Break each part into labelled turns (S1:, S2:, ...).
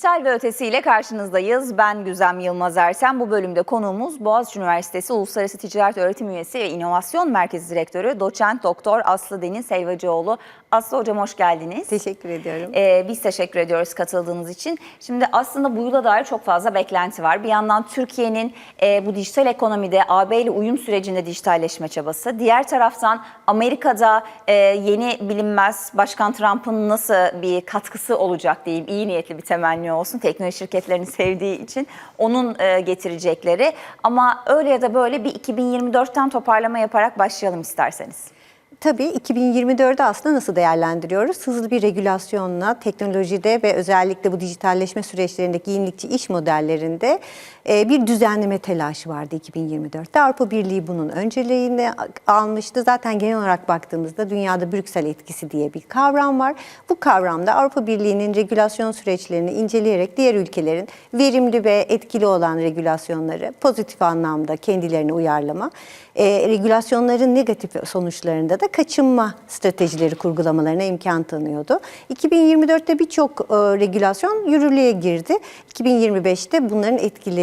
S1: Dijital ve ötesiyle karşınızdayız. Ben Güzem Yılmaz Ersen. Bu bölümde konuğumuz Boğaziçi Üniversitesi Uluslararası Ticaret Öğretim Üyesi ve İnovasyon Merkezi Direktörü Doçent Doktor Aslı Deniz Helvacıoğlu. Aslı Hocam hoş geldiniz.
S2: Teşekkür ediyorum.
S1: Ee, biz teşekkür ediyoruz katıldığınız için. Şimdi aslında bu yıla dair çok fazla beklenti var. Bir yandan Türkiye'nin e, bu dijital ekonomide AB ile uyum sürecinde dijitalleşme çabası. Diğer taraftan Amerika'da e, yeni bilinmez Başkan Trump'ın nasıl bir katkısı olacak diyeyim. iyi niyetli bir temenni olsun. Teknoloji şirketlerini sevdiği için onun e, getirecekleri. Ama öyle ya da böyle bir 2024'ten toparlama yaparak başlayalım isterseniz.
S2: Tabii 2024'ü aslında nasıl değerlendiriyoruz? Hızlı bir regülasyonla teknolojide ve özellikle bu dijitalleşme süreçlerindeki yenilikçi iş modellerinde bir düzenleme telaşı vardı 2024'te. Avrupa Birliği bunun önceliğini almıştı. Zaten genel olarak baktığımızda dünyada Brüksel etkisi diye bir kavram var. Bu kavramda Avrupa Birliği'nin regülasyon süreçlerini inceleyerek diğer ülkelerin verimli ve etkili olan regülasyonları pozitif anlamda kendilerine uyarlama, e, regülasyonların negatif sonuçlarında da kaçınma stratejileri kurgulamalarına imkan tanıyordu. 2024'te birçok e, regülasyon yürürlüğe girdi. 2025'te bunların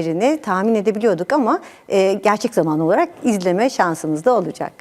S2: etkilerini tahmin edebiliyorduk ama e, gerçek zaman olarak izleme şansımız da olacak.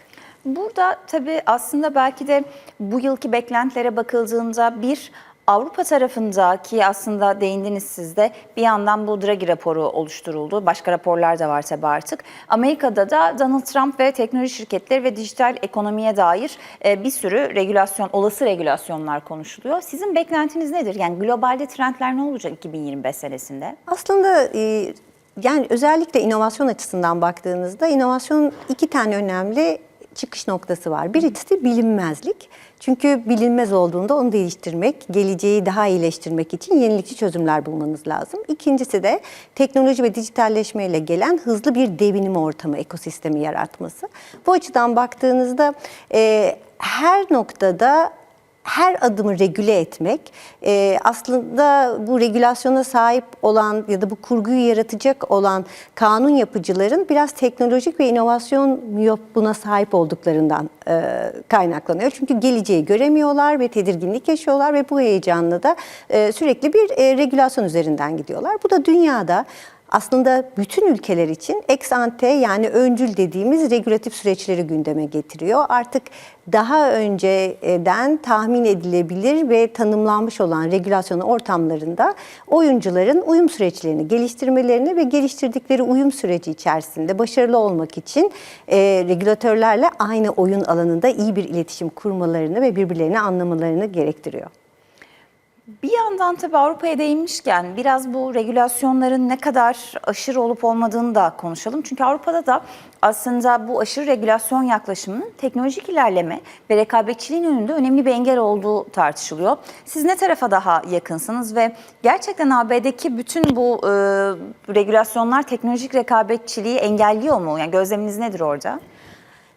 S1: Burada tabii aslında belki de bu yılki beklentilere bakıldığında bir Avrupa tarafındaki aslında değindiniz siz de bir yandan bu Draghi raporu oluşturuldu. Başka raporlar da var tabii artık. Amerika'da da Donald Trump ve teknoloji şirketleri ve dijital ekonomiye dair e, bir sürü regülasyon, olası regülasyonlar konuşuluyor. Sizin beklentiniz nedir? Yani globalde trendler ne olacak 2025 senesinde?
S2: Aslında e, yani özellikle inovasyon açısından baktığınızda inovasyon iki tane önemli çıkış noktası var. Birincisi bilinmezlik. Çünkü bilinmez olduğunda onu değiştirmek, geleceği daha iyileştirmek için yenilikçi çözümler bulmanız lazım. İkincisi de teknoloji ve dijitalleşmeyle gelen hızlı bir devinim ortamı, ekosistemi yaratması. Bu açıdan baktığınızda e, her noktada her adımı regüle etmek e, aslında bu regülasyona sahip olan ya da bu kurguyu yaratacak olan kanun yapıcıların biraz teknolojik ve inovasyon buna sahip olduklarından e, kaynaklanıyor. Çünkü geleceği göremiyorlar ve tedirginlik yaşıyorlar ve bu heyecanla da e, sürekli bir e, regülasyon üzerinden gidiyorlar. Bu da dünyada aslında bütün ülkeler için ex ante yani öncül dediğimiz regülatif süreçleri gündeme getiriyor. Artık daha önceden tahmin edilebilir ve tanımlanmış olan regülasyon ortamlarında oyuncuların uyum süreçlerini geliştirmelerini ve geliştirdikleri uyum süreci içerisinde başarılı olmak için e, regülatörlerle aynı oyun alanında iyi bir iletişim kurmalarını ve birbirlerini anlamalarını gerektiriyor.
S1: Bir yandan tabii Avrupa'ya değinmişken biraz bu regülasyonların ne kadar aşırı olup olmadığını da konuşalım. Çünkü Avrupa'da da aslında bu aşırı regülasyon yaklaşımının teknolojik ilerleme ve rekabetçiliğin önünde önemli bir engel olduğu tartışılıyor. Siz ne tarafa daha yakınsınız ve gerçekten AB'deki bütün bu e, regülasyonlar teknolojik rekabetçiliği engelliyor mu? Yani gözleminiz nedir orada?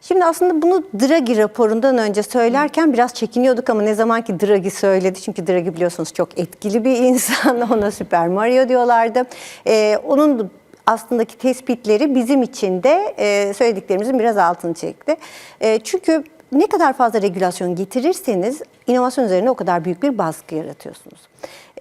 S2: Şimdi aslında bunu Draghi raporundan önce söylerken biraz çekiniyorduk ama ne zaman ki Draghi söyledi çünkü Draghi biliyorsunuz çok etkili bir insan ona Süper Mario diyorlardı. Ee, onun aslındaki tespitleri bizim için de e, söylediklerimizin biraz altını çekti. E, çünkü ne kadar fazla regülasyon getirirseniz inovasyon üzerine o kadar büyük bir baskı yaratıyorsunuz.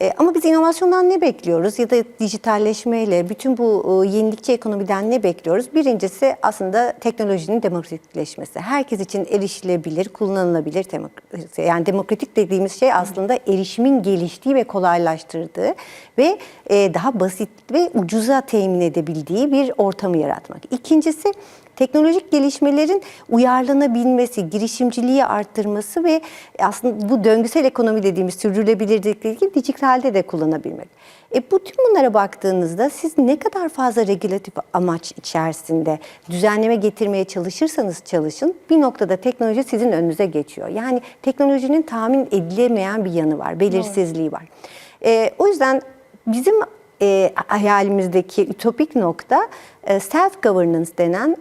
S2: E, ama biz inovasyondan ne bekliyoruz ya da dijitalleşmeyle bütün bu e, yenilikçi ekonomiden ne bekliyoruz? Birincisi aslında teknolojinin demokratikleşmesi. Herkes için erişilebilir, kullanılabilir demokrasi. Yani demokratik dediğimiz şey aslında erişimin geliştiği ve kolaylaştırdığı ve e, daha basit ve ucuza temin edebildiği bir ortamı yaratmak. İkincisi teknolojik gelişmelerin uyarlanabilmesi, girişimciliği arttırması ve aslında bu döngüsel ekonomi dediğimiz sürdürülebilirlikle ilgili dijitalde de kullanabilmek. E bu tüm bunlara baktığınızda siz ne kadar fazla regülatif amaç içerisinde düzenleme getirmeye çalışırsanız çalışın bir noktada teknoloji sizin önünüze geçiyor. Yani teknolojinin tahmin edilemeyen bir yanı var, belirsizliği var. E, o yüzden bizim e, hayalimizdeki ütopik nokta e, self-governance denen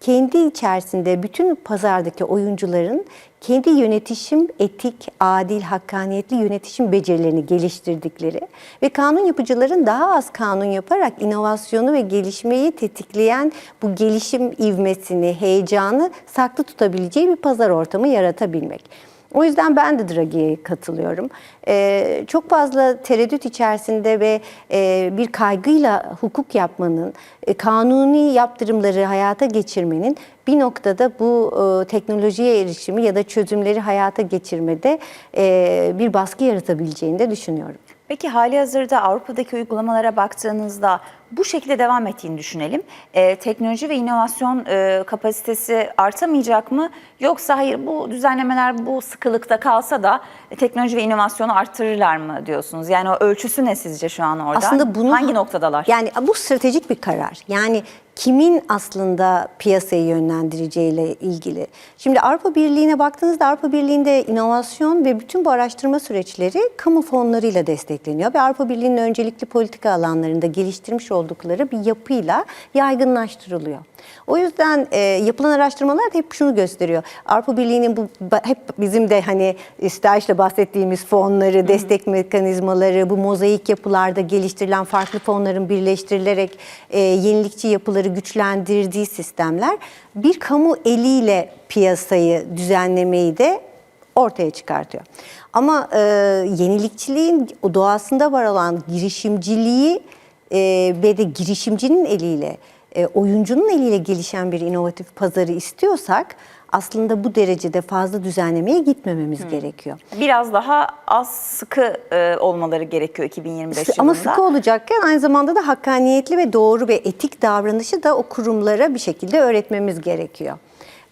S2: kendi içerisinde bütün pazardaki oyuncuların kendi yönetişim, etik, adil, hakkaniyetli yönetişim becerilerini geliştirdikleri ve kanun yapıcıların daha az kanun yaparak inovasyonu ve gelişmeyi tetikleyen bu gelişim ivmesini, heyecanı saklı tutabileceği bir pazar ortamı yaratabilmek. O yüzden ben de Draghi'ye katılıyorum. Ee, çok fazla tereddüt içerisinde ve e, bir kaygıyla hukuk yapmanın, e, kanuni yaptırımları hayata geçirmenin bir noktada bu e, teknolojiye erişimi ya da çözümleri hayata geçirmede e, bir baskı yaratabileceğini de düşünüyorum.
S1: Peki hali hazırda Avrupa'daki uygulamalara baktığınızda bu şekilde devam ettiğini düşünelim. Ee, teknoloji ve inovasyon e, kapasitesi artamayacak mı? Yoksa hayır bu düzenlemeler bu sıkılıkta kalsa da e, teknoloji ve inovasyonu arttırırlar mı diyorsunuz? Yani o ölçüsü ne sizce şu an orada?
S2: Aslında bunu
S1: Hangi noktadalar?
S2: Yani bu stratejik bir karar. Yani kimin aslında piyasayı yönlendireceğiyle ilgili. Şimdi Avrupa Birliği'ne baktığınızda Avrupa Birliği'nde inovasyon ve bütün bu araştırma süreçleri kamu fonlarıyla destekleniyor ve Avrupa Birliği'nin öncelikli politika alanlarında geliştirmiş oldukları bir yapıyla yaygınlaştırılıyor. O yüzden e, yapılan araştırmalar da hep şunu gösteriyor. Avrupa Birliği'nin bu hep bizim de hani stajla bahsettiğimiz fonları, destek mekanizmaları, bu mozaik yapılarda geliştirilen farklı fonların birleştirilerek e, yenilikçi yapıları güçlendirdiği sistemler bir kamu eliyle piyasayı düzenlemeyi de ortaya çıkartıyor. Ama e, yenilikçiliğin doğasında var olan girişimciliği e, ve de girişimcinin eliyle, e, oyuncunun eliyle gelişen bir inovatif pazarı istiyorsak aslında bu derecede fazla düzenlemeye gitmememiz gerekiyor.
S1: Biraz daha az sıkı e, olmaları gerekiyor 2025 yılında.
S2: Ama sıkı olacakken aynı zamanda da hakkaniyetli ve doğru ve etik davranışı da o kurumlara bir şekilde öğretmemiz gerekiyor.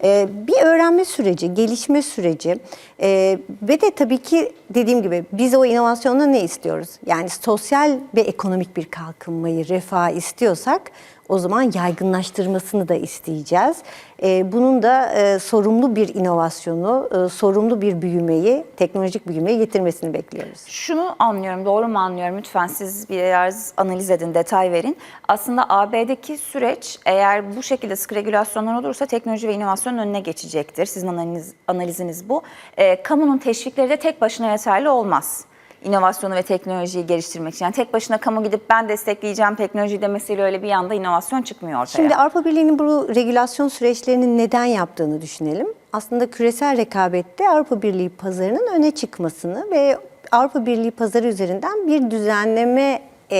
S2: Ee, bir öğrenme süreci, gelişme süreci ee, ve de tabii ki dediğim gibi biz o inovasyonda ne istiyoruz? Yani sosyal ve ekonomik bir kalkınmayı, refah istiyorsak o zaman yaygınlaştırmasını da isteyeceğiz. Ee, bunun da e, sorumlu bir inovasyonu, e, sorumlu bir büyümeyi, teknolojik büyümeyi getirmesini bekliyoruz.
S1: Şunu anlıyorum, doğru mu anlıyorum? Lütfen siz biraz analiz edin, detay verin. Aslında AB'deki süreç eğer bu şekilde sıkı regülasyonlar olursa teknoloji ve inovasyonun önüne geçecektir. Sizin analiz, analiziniz bu. E, kamunun teşvikleri de tek başına yeterli olmaz. İnovasyonu ve teknolojiyi geliştirmek için. Yani tek başına kamu gidip ben destekleyeceğim teknolojiyi demesiyle öyle bir anda inovasyon çıkmıyor ortaya.
S2: Şimdi Avrupa Birliği'nin bu regülasyon süreçlerinin neden yaptığını düşünelim. Aslında küresel rekabette Avrupa Birliği pazarının öne çıkmasını ve Avrupa Birliği pazarı üzerinden bir düzenleme e,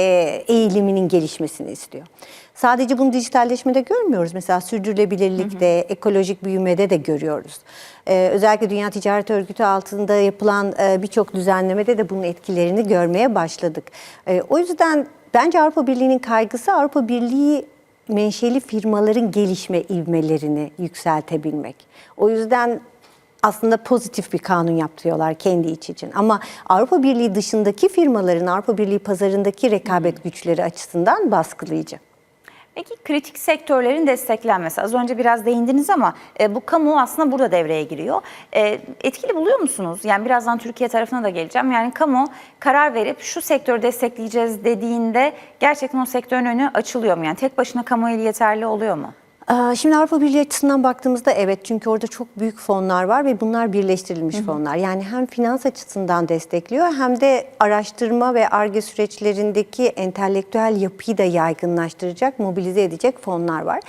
S2: eğiliminin gelişmesini istiyor. Sadece bunu dijitalleşmede görmüyoruz. Mesela sürdürülebilirlikte, ekolojik büyümede de görüyoruz. Ee, özellikle Dünya Ticaret Örgütü altında yapılan e, birçok düzenlemede de bunun etkilerini görmeye başladık. E, o yüzden bence Avrupa Birliği'nin kaygısı Avrupa Birliği menşeli firmaların gelişme ivmelerini yükseltebilmek. O yüzden aslında pozitif bir kanun yaptırıyorlar kendi iç için. Ama Avrupa Birliği dışındaki firmaların Avrupa Birliği pazarındaki rekabet güçleri açısından baskılayıcı.
S1: Peki kritik sektörlerin desteklenmesi. Az önce biraz değindiniz ama e, bu kamu aslında burada devreye giriyor. E, etkili buluyor musunuz? Yani birazdan Türkiye tarafına da geleceğim. Yani kamu karar verip şu sektörü destekleyeceğiz dediğinde gerçekten o sektörün önü açılıyor mu? Yani tek başına kamu eli yeterli oluyor mu?
S2: Aa, Şimdi Avrupa Birliği açısından baktığımızda evet çünkü orada çok büyük fonlar var ve bunlar birleştirilmiş fonlar. Yani hem finans açısından destekliyor hem de araştırma ve ARGE süreçlerindeki entelektüel yapıyı da yaygınlaştıracak, mobilize edecek fonlar var.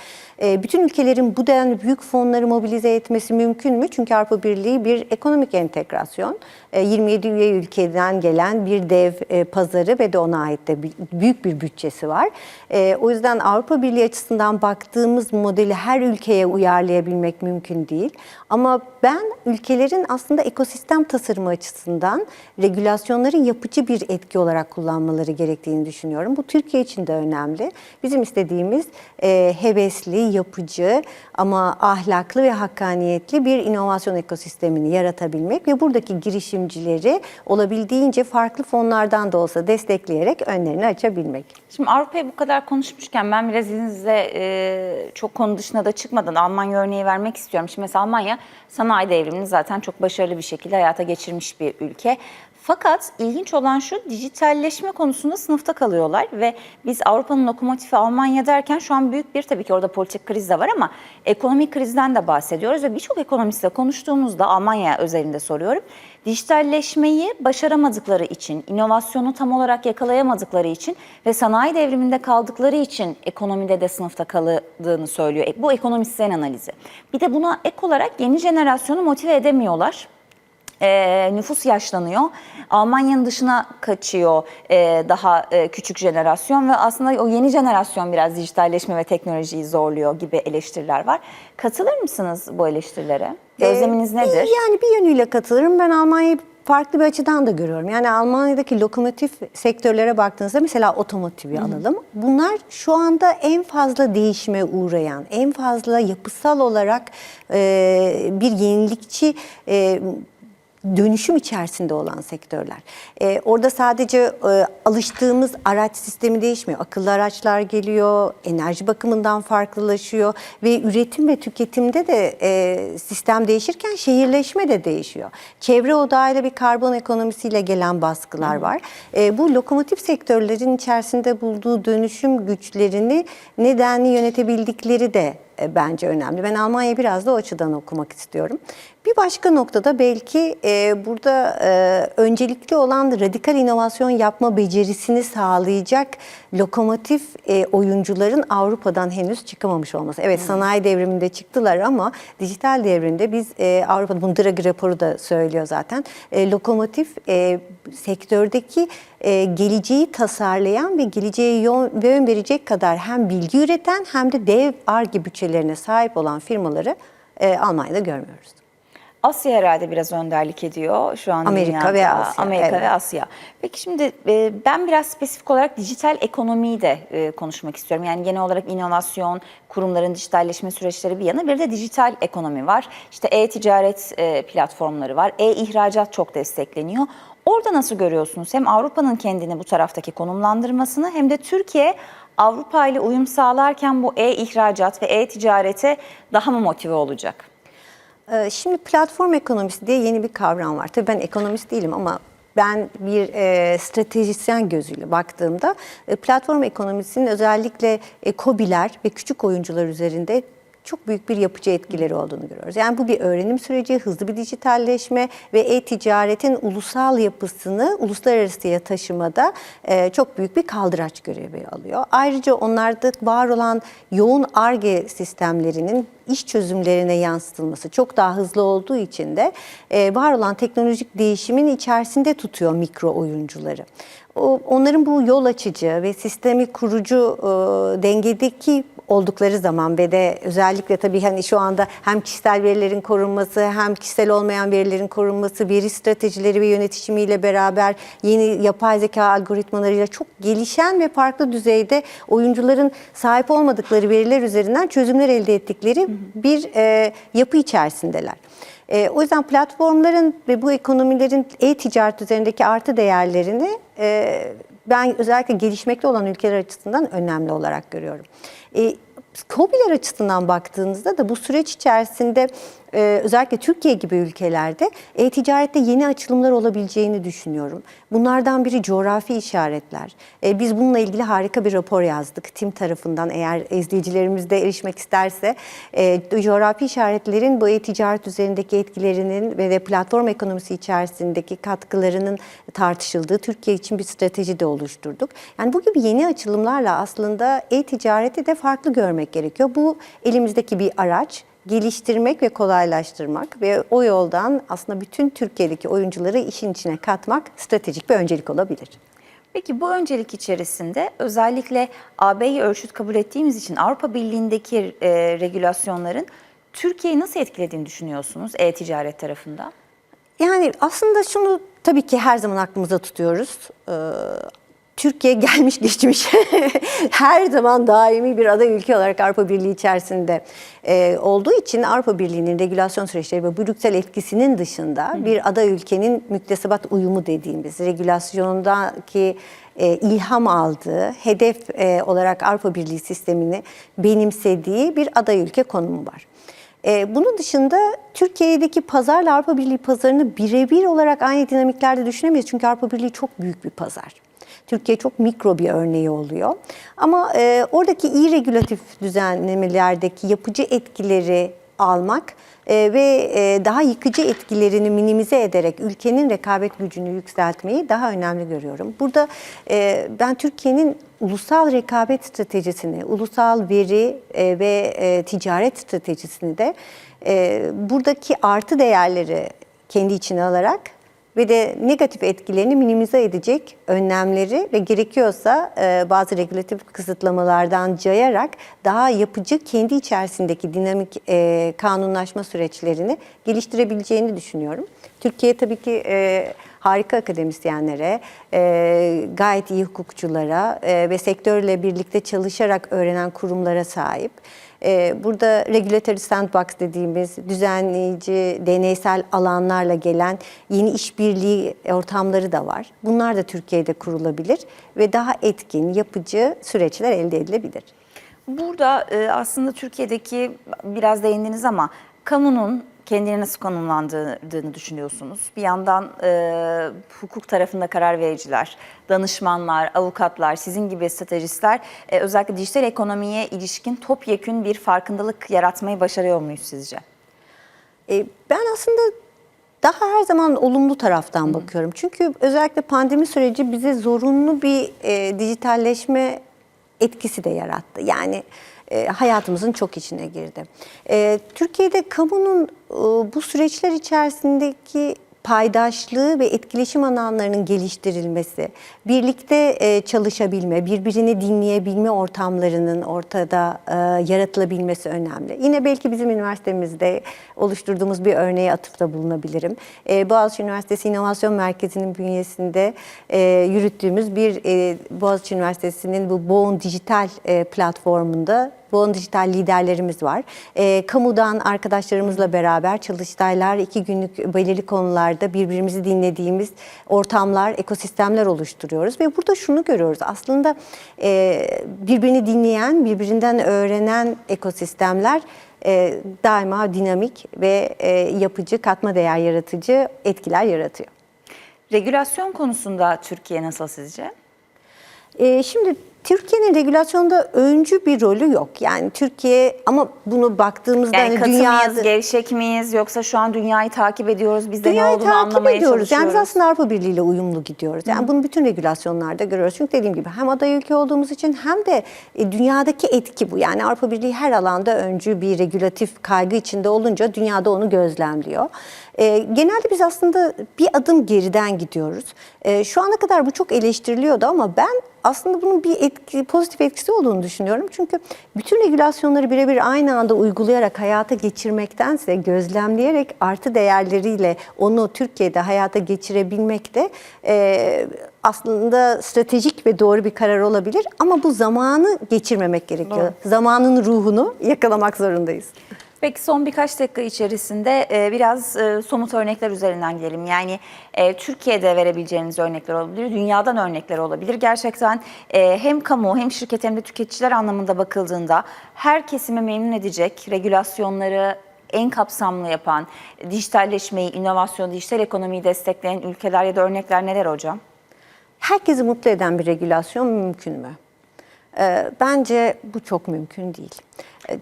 S2: Ee, Bütün ülkelerin bu denli büyük fonları mobilize etmesi mümkün mü? Çünkü Avrupa Birliği bir ekonomik entegrasyon. Ee, 27 üye ülkeden gelen bir dev e, pazarı ve de ona ait de büyük bir bütçesi var. Ee, O yüzden Avrupa Birliği açısından baktığımız modeli her ülkeye uyarlayabilmek mümkün değil. Ama ben ülkelerin aslında ekosistem tasarımı açısından regülasyonların yapıcı bir etki olarak kullanmaları gerektiğini düşünüyorum. Bu Türkiye için de önemli. Bizim istediğimiz e, hevesli, yapıcı ama ahlaklı ve hakkaniyetli bir inovasyon ekosistemini yaratabilmek ve buradaki girişimcileri olabildiğince farklı fonlardan da olsa destekleyerek önlerini açabilmek.
S1: Şimdi Avrupa'yı bu kadar konuşmuşken ben biraz izninizle e, çok konu dışına da çıkmadan Almanya örneği vermek istiyorum. Şimdi mesela Almanya sanayi devrimini zaten çok başarılı bir şekilde hayata geçirmiş bir ülke. Fakat ilginç olan şu dijitalleşme konusunda sınıfta kalıyorlar ve biz Avrupa'nın lokomotifi Almanya derken şu an büyük bir tabii ki orada politik kriz de var ama ekonomik krizden de bahsediyoruz ve birçok ekonomistle konuştuğumuzda Almanya özelinde soruyorum. Dijitalleşmeyi başaramadıkları için, inovasyonu tam olarak yakalayamadıkları için ve sanayi devriminde kaldıkları için ekonomide de sınıfta kaldığını söylüyor. E, Bu ekonomistlerin analizi. Bir de buna ek olarak yeni jenerasyonu motive edemiyorlar e, nüfus yaşlanıyor. Almanya'nın dışına kaçıyor e, daha e, küçük jenerasyon ve aslında o yeni jenerasyon biraz dijitalleşme ve teknolojiyi zorluyor gibi eleştiriler var. Katılır mısınız bu eleştirilere? Gözleminiz
S2: Ee,
S1: nedir?
S2: Yani bir yönüyle katılırım. Ben Almanya'yı farklı bir açıdan da görüyorum. Yani Almanya'daki lokomotif sektörlere baktığınızda mesela otomotivi alalım. Bunlar şu anda en fazla değişime uğrayan, en fazla yapısal olarak e, bir yenilikçi e, dönüşüm içerisinde olan sektörler. Ee, orada sadece e, alıştığımız araç sistemi değişmiyor. Akıllı araçlar geliyor, enerji bakımından farklılaşıyor ve üretim ve tüketimde de e, sistem değişirken şehirleşme de değişiyor. Çevre odağıyla bir karbon ekonomisiyle gelen baskılar var. E, bu lokomotif sektörlerin içerisinde bulduğu dönüşüm güçlerini nedenli yönetebildikleri de bence önemli. Ben Almanya'yı biraz da o açıdan okumak istiyorum. Bir başka noktada belki e, burada e, öncelikli olan radikal inovasyon yapma becerisini sağlayacak lokomotif e, oyuncuların Avrupa'dan henüz çıkamamış olması. Evet sanayi devriminde çıktılar ama dijital devrimde biz e, Avrupa'da, bunu Draghi raporu da söylüyor zaten, e, lokomotif e, sektördeki e, geleceği tasarlayan ve geleceğe yön, yön verecek kadar hem bilgi üreten hem de dev ARGE bütçelerine sahip olan firmaları e, Almanya'da görmüyoruz.
S1: Asya herhalde biraz önderlik ediyor şu an
S2: Amerika
S1: dünyada.
S2: ve Asya,
S1: Amerika
S2: evet.
S1: ve Asya. Peki şimdi e, ben biraz spesifik olarak dijital ekonomiyi de e, konuşmak istiyorum. Yani genel olarak inovasyon, kurumların dijitalleşme süreçleri bir yana bir de dijital ekonomi var. İşte e-ticaret e, platformları var. E-ihracat çok destekleniyor. Orada nasıl görüyorsunuz? Hem Avrupa'nın kendini bu taraftaki konumlandırmasını hem de Türkiye Avrupa ile uyum sağlarken bu e-ihracat ve e-ticarete daha mı motive olacak?
S2: Ee, Şimdi platform ekonomisi diye yeni bir kavram var. Tabii ben ekonomist değilim ama ben bir e, stratejisyen gözüyle baktığımda e, platform ekonomisinin özellikle e, KOBİ'ler ve küçük oyuncular üzerinde çok büyük bir yapıcı etkileri olduğunu görüyoruz. Yani bu bir öğrenim süreci, hızlı bir dijitalleşme ve e-ticaretin ulusal yapısını uluslararasıya taşımada e, çok büyük bir kaldıraç görevi alıyor. Ayrıca onlarda var olan yoğun ARGE sistemlerinin iş çözümlerine yansıtılması çok daha hızlı olduğu için de e, var olan teknolojik değişimin içerisinde tutuyor mikro oyuncuları. O, onların bu yol açıcı ve sistemi kurucu e, dengedeki oldukları zaman ve de özellikle tabii hani şu anda hem kişisel verilerin korunması hem kişisel olmayan verilerin korunması, veri stratejileri ve yönetişimiyle beraber yeni yapay zeka algoritmalarıyla çok gelişen ve farklı düzeyde oyuncuların sahip olmadıkları veriler üzerinden çözümler elde ettikleri bir e, yapı içerisindeler. E, o yüzden platformların ve bu ekonomilerin e-ticaret üzerindeki artı değerlerini e, ben özellikle gelişmekte olan ülkeler açısından önemli olarak görüyorum. E, KOBİ'ler açısından baktığınızda da bu süreç içerisinde e, özellikle Türkiye gibi ülkelerde e-ticarette yeni açılımlar olabileceğini düşünüyorum. Bunlardan biri coğrafi işaretler. E, biz bununla ilgili harika bir rapor yazdık. Tim tarafından eğer izleyicilerimiz de erişmek isterse e, coğrafi işaretlerin bu e-ticaret üzerindeki etkilerinin ve de platform ekonomisi içerisindeki katkılarının tartışıldığı Türkiye için bir strateji de oluşturduk. Yani bu gibi yeni açılımlarla aslında e-ticareti de farklı görmek gerekiyor. Bu elimizdeki bir araç geliştirmek ve kolaylaştırmak ve o yoldan aslında bütün Türkiye'deki oyuncuları işin içine katmak stratejik bir öncelik olabilir.
S1: Peki bu öncelik içerisinde özellikle AB'yi ölçüt kabul ettiğimiz için Avrupa Birliği'ndeki e, regülasyonların Türkiye'yi nasıl etkilediğini düşünüyorsunuz e-ticaret tarafında?
S2: Yani aslında şunu tabii ki her zaman aklımızda tutuyoruz. Ee, Türkiye gelmiş geçmiş her zaman daimi bir aday ülke olarak Avrupa Birliği içerisinde e, olduğu için Avrupa Birliği'nin regülasyon süreçleri ve Brüksel etkisinin dışında bir aday ülkenin müktesebat uyumu dediğimiz regülasyondaki e, ilham aldığı, hedef e, olarak Avrupa Birliği sistemini benimsediği bir aday ülke konumu var. Bunun dışında Türkiye'deki pazarla Avrupa Birliği pazarını birebir olarak aynı dinamiklerde düşünemeyiz. Çünkü Avrupa Birliği çok büyük bir pazar. Türkiye çok mikro bir örneği oluyor. Ama e, oradaki iyi regülatif düzenlemelerdeki yapıcı etkileri almak e, ve e, daha yıkıcı etkilerini minimize ederek ülkenin rekabet gücünü yükseltmeyi daha önemli görüyorum. Burada e, ben Türkiye'nin ulusal rekabet stratejisini, ulusal veri e, ve e, ticaret stratejisini de e, buradaki artı değerleri kendi içine alarak ve de negatif etkilerini minimize edecek önlemleri ve gerekiyorsa e, bazı regülatif kısıtlamalardan cayarak daha yapıcı kendi içerisindeki dinamik e, kanunlaşma süreçlerini geliştirebileceğini düşünüyorum. Türkiye tabii ki e, harika akademisyenlere, gayet iyi hukukçulara ve sektörle birlikte çalışarak öğrenen kurumlara sahip. E, burada regulatory sandbox dediğimiz düzenleyici, deneysel alanlarla gelen yeni işbirliği ortamları da var. Bunlar da Türkiye'de kurulabilir ve daha etkin, yapıcı süreçler elde edilebilir.
S1: Burada e, aslında Türkiye'deki biraz değindiniz ama kamunun kendini nasıl konumlandırdığını düşünüyorsunuz. Bir yandan e, hukuk tarafında karar vericiler, danışmanlar, avukatlar, sizin gibi stratejistler e, özellikle dijital ekonomiye ilişkin topyekün bir farkındalık yaratmayı başarıyor muyuz sizce?
S2: E, ben aslında daha her zaman olumlu taraftan bakıyorum. Çünkü özellikle pandemi süreci bize zorunlu bir e, dijitalleşme etkisi de yarattı. Yani e, hayatımızın çok içine girdi. E, Türkiye'de kamunun e, bu süreçler içerisindeki paydaşlığı ve etkileşim alanlarının geliştirilmesi, birlikte çalışabilme, birbirini dinleyebilme ortamlarının ortada yaratılabilmesi önemli. Yine belki bizim üniversitemizde oluşturduğumuz bir örneğe atıfta bulunabilirim. Boğaziçi Üniversitesi İnovasyon Merkezi'nin bünyesinde yürüttüğümüz bir Boğaziçi Üniversitesi'nin bu Boğun Dijital platformunda Boğun Dijital liderlerimiz var. E, kamudan arkadaşlarımızla beraber çalıştaylar, iki günlük belirli konularda birbirimizi dinlediğimiz ortamlar, ekosistemler oluşturuyoruz. Ve burada şunu görüyoruz. Aslında e, birbirini dinleyen, birbirinden öğrenen ekosistemler e, daima dinamik ve e, yapıcı, katma değer yaratıcı etkiler yaratıyor.
S1: Regülasyon konusunda Türkiye nasıl sizce?
S2: E, şimdi Türkiye'nin regülasyonda öncü bir rolü yok. Yani Türkiye ama bunu baktığımızda
S1: Yani
S2: hani dünyada
S1: mıyız, gevşek miyiz yoksa şu an dünyayı takip ediyoruz, biz de ne olduğunu
S2: takip
S1: anlamaya
S2: ediyoruz. Yani biz
S1: çalışıyoruz.
S2: aslında Avrupa Birliği ile uyumlu gidiyoruz. Yani bunu bütün regülasyonlarda görüyoruz. Çünkü dediğim gibi hem aday ülke olduğumuz için hem de e, dünyadaki etki bu. Yani Avrupa Birliği her alanda öncü bir regülatif kaygı içinde olunca dünyada onu gözlemliyor. E, genelde biz aslında bir adım geriden gidiyoruz. E, şu ana kadar bu çok eleştiriliyordu ama ben aslında bunun bir etki, pozitif etkisi olduğunu düşünüyorum. Çünkü bütün regülasyonları birebir aynı anda uygulayarak hayata geçirmektense gözlemleyerek artı değerleriyle onu Türkiye'de hayata geçirebilmek de e, aslında stratejik ve doğru bir karar olabilir. Ama bu zamanı geçirmemek gerekiyor. Zamanın ruhunu yakalamak zorundayız.
S1: Peki son birkaç dakika içerisinde e, biraz e, somut örnekler üzerinden gidelim. Yani e, Türkiye'de verebileceğiniz örnekler olabilir, dünyadan örnekler olabilir. Gerçekten hem kamu hem şirket hem de tüketiciler anlamında bakıldığında her kesimi memnun edecek regülasyonları en kapsamlı yapan, dijitalleşmeyi, inovasyonu, dijital ekonomiyi destekleyen ülkeler ya da örnekler neler hocam?
S2: Herkesi mutlu eden bir regülasyon mümkün mü? Bence bu çok mümkün değil.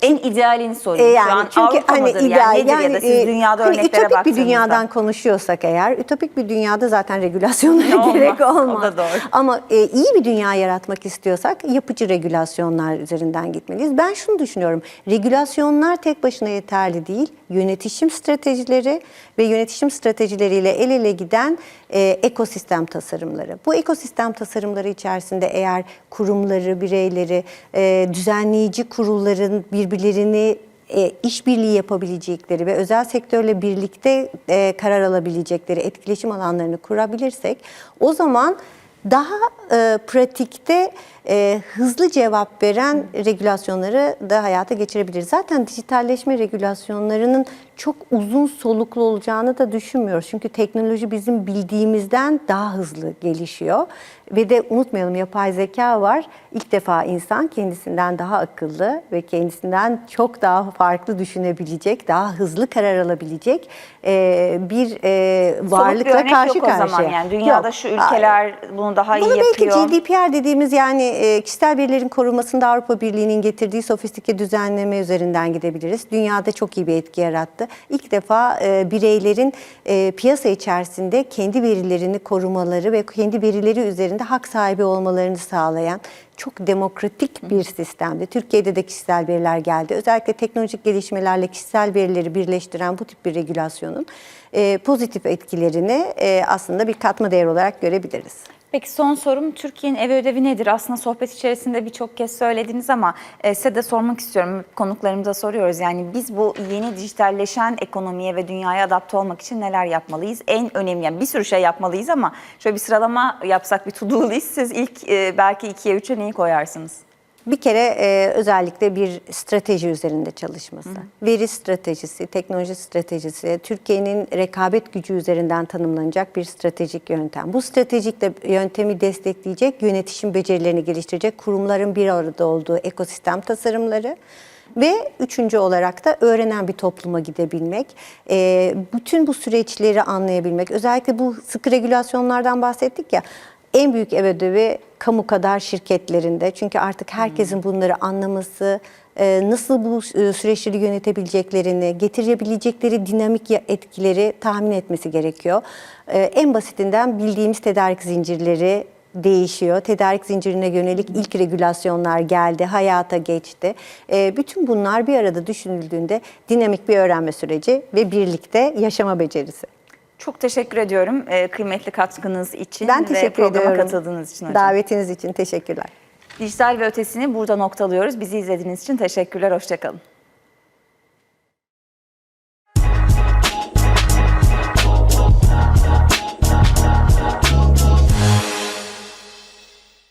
S1: En idealini sorayım.
S2: E yani
S1: Şu an
S2: çünkü
S1: Avrupa
S2: hani
S1: mıdır?
S2: ideal
S1: yani nedir ya da siz
S2: e,
S1: dünyada
S2: hani
S1: örneklere
S2: ütopik bir dünyadan konuşuyorsak eğer ütopik bir dünyada zaten regülasyonlara
S1: Olmaz,
S2: gerek
S1: o
S2: olmaz.
S1: da doğru.
S2: Ama e, iyi bir dünya yaratmak istiyorsak yapıcı regülasyonlar üzerinden gitmeliyiz. Ben şunu düşünüyorum. Regülasyonlar tek başına yeterli değil. Yönetişim stratejileri ve yönetişim stratejileriyle el ele giden e, ekosistem tasarımları. Bu ekosistem tasarımları içerisinde eğer kurumları, bireyleri, e, düzenleyici kurulların birbirlerini e, işbirliği yapabilecekleri ve özel sektörle birlikte e, karar alabilecekleri etkileşim alanlarını kurabilirsek o zaman daha e, pratikte e, hızlı cevap veren regülasyonları da hayata geçirebiliriz. Zaten dijitalleşme regülasyonlarının çok uzun soluklu olacağını da düşünmüyoruz. Çünkü teknoloji bizim bildiğimizden daha hızlı gelişiyor. Ve de unutmayalım yapay zeka var. İlk defa insan kendisinden daha akıllı ve kendisinden çok daha farklı düşünebilecek, daha hızlı karar alabilecek e, bir e,
S1: bir
S2: varlıkla
S1: örnek
S2: karşı
S1: yok
S2: karşıya.
S1: o zaman yani dünyada
S2: Yok,
S1: şu ülkeler bunu daha iyi
S2: Bunu belki
S1: yapıyor?
S2: GDPR dediğimiz yani e, kişisel verilerin korunmasında Avrupa Birliği'nin getirdiği sofistike düzenleme üzerinden gidebiliriz. Dünyada çok iyi bir etki yarattı. İlk defa e, bireylerin e, piyasa içerisinde kendi verilerini korumaları ve kendi verileri üzerinde hak sahibi olmalarını sağlayan çok demokratik bir sistemdi. Türkiye'de de kişisel veriler geldi. Özellikle teknolojik gelişmelerle kişisel verileri birleştiren bu tip bir regülasyonun e, pozitif etkilerini e, aslında bir katma değer olarak görebiliriz.
S1: Peki son sorum Türkiye'nin ev ödevi nedir? Aslında sohbet içerisinde birçok kez söylediniz ama e, size de sormak istiyorum. Konuklarımıza soruyoruz. Yani biz bu yeni dijitalleşen ekonomiye ve dünyaya adapte olmak için neler yapmalıyız? En önemli yani bir sürü şey yapmalıyız ama şöyle bir sıralama yapsak bir to do list siz ilk e, belki ikiye üçe neyi koyarsınız?
S2: Bir kere e, özellikle bir strateji üzerinde çalışması. Veri stratejisi, teknoloji stratejisi, Türkiye'nin rekabet gücü üzerinden tanımlanacak bir stratejik yöntem. Bu stratejik de yöntemi destekleyecek, yönetişim becerilerini geliştirecek kurumların bir arada olduğu ekosistem tasarımları. Ve üçüncü olarak da öğrenen bir topluma gidebilmek, e, bütün bu süreçleri anlayabilmek. Özellikle bu sıkı regülasyonlardan bahsettik ya, en büyük ev ödevi kamu kadar şirketlerinde. Çünkü artık herkesin bunları anlaması, e, nasıl bu e, süreçleri yönetebileceklerini, getirebilecekleri dinamik etkileri tahmin etmesi gerekiyor. E, En basitinden bildiğimiz tedarik zincirleri değişiyor. Tedarik zincirine yönelik ilk regülasyonlar geldi, hayata geçti. Bütün bunlar bir arada düşünüldüğünde dinamik bir öğrenme süreci ve birlikte yaşama becerisi.
S1: Çok teşekkür ediyorum e, kıymetli katkınız için
S2: Ben
S1: ve
S2: teşekkür
S1: programa
S2: ediyorum.
S1: katıldığınız için hocam.
S2: Davetiniz için teşekkürler.
S1: Dijital ve ötesini burada noktalıyoruz. Bizi izlediğiniz için teşekkürler. Hoşçakalın.